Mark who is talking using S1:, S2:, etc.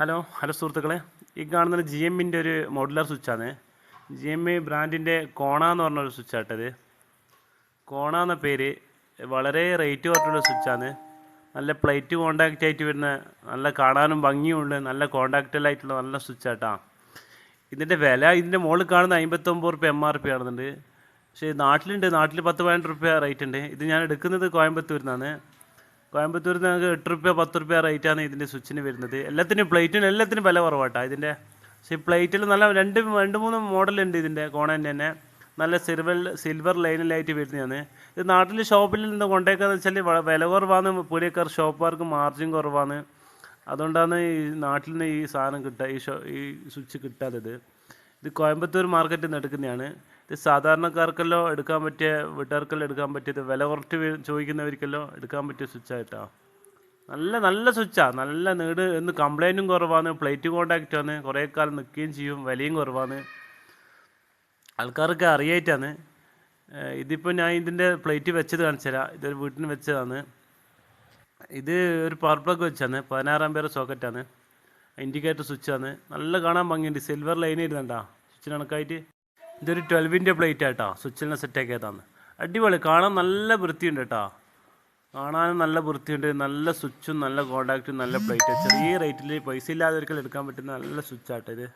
S1: Hello hello സുഹൃത്തുക്കളെ. ഈ കാണുന്നത് ജി എമ്മിന്റെ ഒരു മോഡുലാർ സ്വിച്ചാണ് ജി എം ബ്രാൻഡിന്റെ കോണ എന്ന് പറഞ്ഞൊരു സ്വിച്ചാട്ടത് കോണ എന്ന പേര് വളരെ റേറ്റ് കുറഞ്ഞുള്ള സ്വിച്ചാണ് നല്ല പ്ലേറ്റ് കോണ്ടാക്റ്റ് ആയിട്ട് വരുന്ന നല്ല കാണാനും ഭംഗിയുണ്ട് നല്ല കോണ്ടാക്റ്റലായിട്ടുള്ള നല്ല സ്വിച്ചാട്ടാ ഇതിന്റെ വില ഇതിന്റെ മുകളിൽ കാണുന്ന അമ്പത്തൊമ്പത് റുപ്യ എം ആർ പി ആണെന്നുണ്ട്. പക്ഷേ നാട്ടിലുണ്ട്. നാട്ടിൽ പത്ത് പതിനെട്ട് റുപ്യ റേറ്റ് ഉണ്ട്. ഇത് ഞാൻ എടുക്കുന്നത് കോയമ്പത്തൂരിൽ നിന്നാണ് കോയമ്പത്തൂരിൽ നിന്ന് നമുക്ക് എട്ട് റുപ്യ പത്ത് റുപ്യ റേറ്റാണ് ഇതിന്റെ സ്വിച്ചിന് വരുന്നത്. എല്ലാത്തിനും പ്ലേറ്റിനും എല്ലാത്തിനും വില കുറവാട്ടോ ഇതിന്റെ പക്ഷേ പ്ലേറ്റിൽ നല്ല രണ്ട് രണ്ട് മൂന്ന് മോഡലുണ്ട് ഇതിന്റെ കോണന്റെ തന്നെ നല്ല സിൽവർ സിൽവർ ലൈനിലായിട്ട് വരുന്നതാണ്. ഇത് നാട്ടിൽ ഷോപ്പിൽ നിന്ന് കൊണ്ടേക്കാന്ന് വെച്ചാൽ വില കുറവാണ് പൂരിയക്കാർ ഷോപ്പുകാർക്ക് മാർജിൻ കുറവാണ് അതുകൊണ്ടാണ് ഈ നാട്ടിൽ നിന്ന് ഈ സാധനം കിട്ടുക ഈ ഷോ ഈ സ്വിച്ച് കിട്ടാത്തത്. ഇത് കോയമ്പത്തൂർ മാർക്കറ്റിൽ നിന്ന് എടുക്കുന്നതാണ്. ഇത് സാധാരണക്കാർക്കല്ലോ എടുക്കാൻ പറ്റിയ വീട്ടുകാർക്കല്ലോ എടുക്കാൻ പറ്റിയത് വില കുറച്ച് ചോദിക്കുന്നവർക്കല്ലോ എടുക്കാൻ പറ്റിയ സ്വിച്ചായിട്ടാ നല്ല നല്ല സ്വിച്ചാണ് നല്ല നീട് എന്ന് കംപ്ലൈന്റും കുറവാണ് പ്ലേറ്റ് കോണ്ടാക്റ്റ് ആണ് കുറേ കാലം നിൽക്കുകയും ചെയ്യും വിലയും കുറവാണ്. ആൾക്കാർക്ക് അറിയായിട്ടാണ്. ഇതിപ്പോൾ ഞാൻ ഇതിന്റെ പ്ലേറ്റ് വെച്ചത് കാണിച്ചുതരാം. ഇതൊരു വീട്ടിന് വെച്ചതാണ്. ഇത് ഒരു പവർ പ്ലഗ് വെച്ചാണ് പതിനാറാം പേര് സോക്കറ്റാണ് ഇൻഡിക്കേറ്റർ സ്വിച്ചാണ് നല്ല കാണാൻ ഭംഗിയുണ്ട്. സിൽവർ ലൈൻ ഇരുന്നുണ്ടാ സ്വിച്ചിന് കണക്കായിട്ട്. ഇതൊരു ട്വൽവിന്റെ പ്ലേറ്റ് ആട്ടോ. സ്വിച്ചിലിനെ സെറ്റാക്കി ഏതാന്ന്. അടിപൊളി. കാണാൻ നല്ല വൃത്തിയുണ്ട് കേട്ടോ കാണാനും നല്ല വൃത്തിയുണ്ട്. നല്ല സ്വിച്ചും നല്ല കോണ്ടാക്റ്റും നല്ല പ്ലേറ്റ് ചെറിയ റേറ്റിൽ പൈസ ഇല്ലാതെ ഒരിക്കലും എടുക്കാൻ പറ്റുന്ന നല്ല സ്വിച്ചാട്ടോ ഇത്.